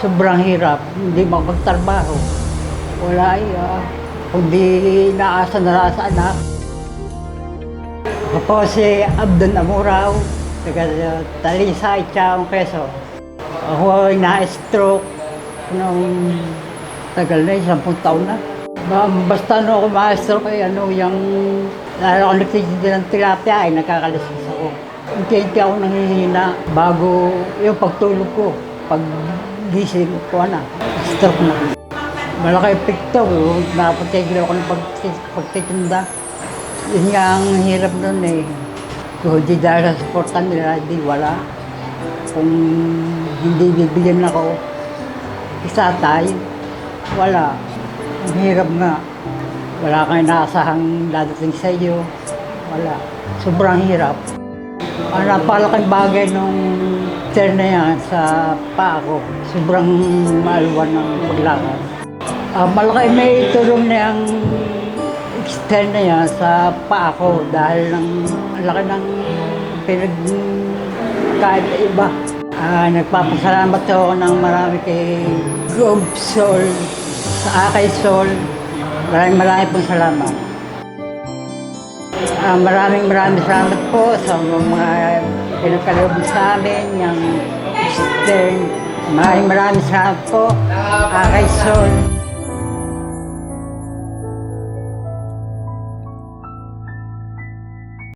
sobrang hirap, hindi makapagtrabaho. Wala iya, kundi inaasa na lang sa anak. Ako si Abdon Amuraw, taga Talisa, Itchaong, Quezon. Ako ay na-stroke nung tagal na, isang taon na. Ba- Basta no ako ma-stroke ay ano, yung lalo ako nagtitinda ng tilapia ay nakakalisas ako. Unti-unti ako nanghihina bago yung pagtulog ko. Pag gising ko na, stroke na. Malaki epekto, napatigil ako ng pag, pagtitinda. Yun nga ang hirap nun eh. Kung hindi dahil sa supportan nila, di wala. Kung hindi bibigyan ako isa tayo, wala. Ang hirap nga. Wala kang inaasahang dadating sa iyo. Wala. Sobrang hirap. Ang napalaking bagay nung turn na yan sa paa. Sobrang maluwan ng paglakad. Ah, malaki may tulong na yung extend na yan sa paa dahil ng laki ng pinag kahit iba. Ah, nagpapasalamat ako ng marami kay Gob Sol, sa Akay Sol. Maraming maraming pong salamat. Ah, maraming maraming salamat po sa mga pinagkaloob sa amin, yung Eastern. Maraming maraming salamat po, Akay Sol.